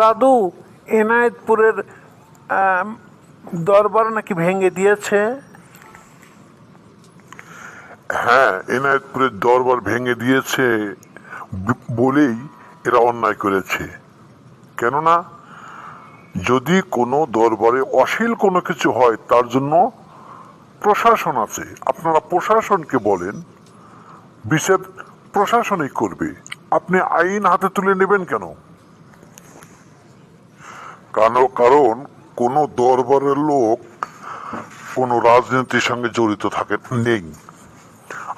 দাদু, এনায়েতপুরের দরবার নাকি ভেঙে দিয়েছে? হ্যাঁ এনায়তপুরের দরবার ভেঙে দিয়েছে বলেই এরা অন্যায় করেছে। কেননা, যদি কোনো দরবারে অশ্লীল কোনো কিছু হয়, তার জন্য প্রশাসন আছে। আপনারা প্রশাসনকে বলেন, বিচার প্রশাসনই করবে। আপনি আইন হাতে তুলে নেবেন কেন? কারণ কারণ কোনো দরবারের লোক কোনো রাজনীতির সঙ্গে জড়িত থাকে নেই।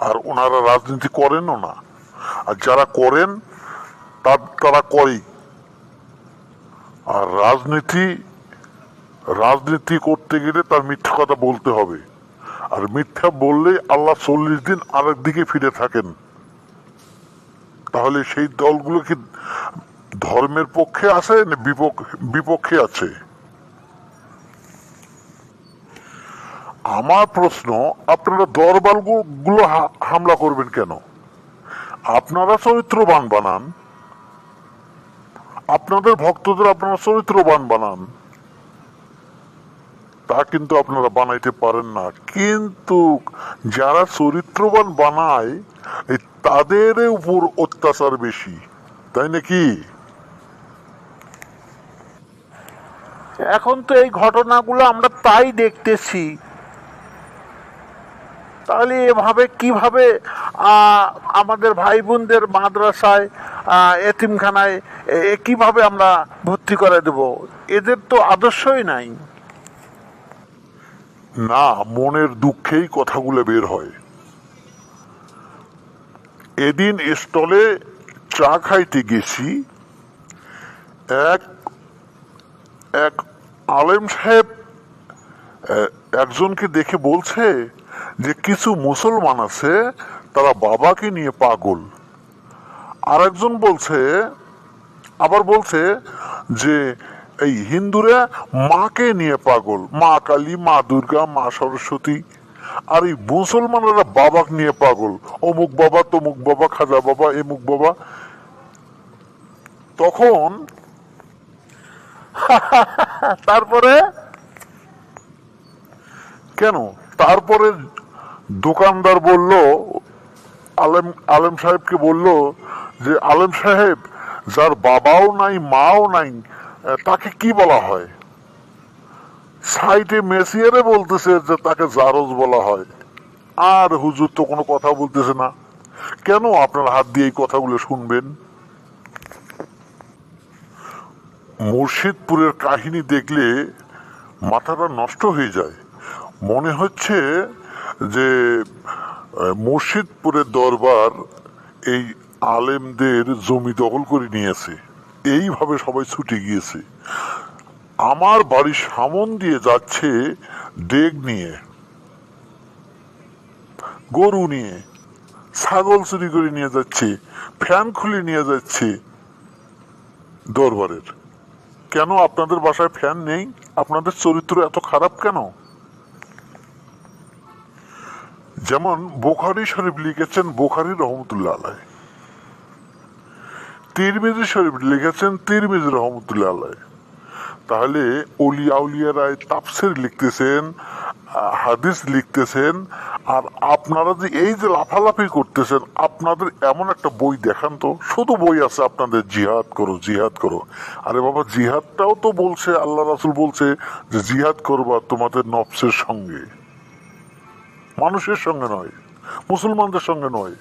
আর ওনারা রাজনীতি করেনও না। আর যারা করেন, তার, তারা করেই। আর রাজনীতি রাজনীতি করতে গেলে তার মিথ্যা কথা বলতে হবে। আর মিথ্যা বললে আল্লাহ চল্লিশ দিন আরেক দিকে ফিরে থাকেন। তাহলে সেই দলগুলো কি ধর্মের পক্ষে আছে বিপক্ষে আছে? আমার প্রশ্ন, আপনারা দরবারগুলো হামলা করবেন কেন? আপনারা চরিত্রবান বানান। আপনাদের ভক্তদের আপনারা চরিত্রবান বানান। তা কিন্তু আপনারা বানাইতে পারেন না। কিন্তু যারা চরিত্রবান বানায় তাদের উপর অত্যাচার বেশি, তাই নাকি? এখন তো এই ঘটনাগুলো আমরা তাই দেখতেছি। তাহলে এভাবে কীভাবে আমাদের ভাই বোনদের মাদ্রাসায় এতিমখানায় কীভাবে আমরা ভর্তি করে দেব? এদের তো আদর্শই নাই। না, মনের দুঃখেই কথাগুলো বের হয়। এদিন স্টলে চা খাইতে গেছি। এক এক আলেম সাহেব একজনকে দেখে বলছে যে কিছু মুসলমান আছে, তারা বাবাকে নিয়ে পাগল। আর একজন বলছে, আবার বলছে যে এই হিন্দুরা মাকে নিয়ে পাগল, মা কালী, মা দুর্গা, মা সরস্বতী, আর এই মুসলমানেরা বাবাকে নিয়ে পাগল। অমুক বাবা, তমুক বাবা, খাজা বাবা, এমুক বাবা। তখন তারপরে? কেন? তারপরে দোকানদার বলল, আলেম আলেম সাহেবকে বলল যে, আলেম সাহেব, যার বাবাও নাই, মাও নাই তাকে কি বলা হয়? সাইটে মেসিয়ারে বলতেছে যে, তাকে জারজ বলা হয়। আর হুজুর তো কোনো কথা বলতেছে না। কেন আপনার হাত দিয়ে এই কথাগুলো শুনবেন? মুর্শিদপুরের কাহিনী দেখলে মাথাটা নষ্ট হয়ে যায়। মনে হচ্ছে যে মুর্শিদপুরের দরবার এই আলেমদের জমি দখল করে নিয়েছে। এইভাবে সবাই ছুটে গিয়েছে। আমার বাড়ির সামন দিয়ে যাচ্ছে ডেগ নিয়ে। গরু নিয়ে। ছাগল চুরি করে নিয়ে যাচ্ছে। ফ্যান খুলে নিয়ে যাচ্ছে দরবারের। কেন আপনাদের বাসায় ফ্যান নেই? আপনাদের চরিত্র এত খারাপ কেন? যেমন বোখারি শরীফ লিখেছেন বোখারি রহমতুল্লাহ আলাই তিরমিজি শরীফ লিখেছেন তিরমিজি রহমতুল্লাহ আলাই তাহলে অলিয়া রায় তাপসের লিখতেছেন হাদিস লিখতেছেন, আর আপনারা যে এই যে লাফালাফি করতেছেন, আপনাদের এমন একটা বই দেখান তো। শুধু বই আছে আপনাদের, জিহাদ করো জিহাদ করো। আরে বাবা, জিহাদটাও তো বলছে, আল্লাহ রাসুল বলছে যে জিহাদ করবা তোমাদের নফসের সঙ্গে। মানুষের সঙ্গে নয়, মুসলমানদের সঙ্গে নয়।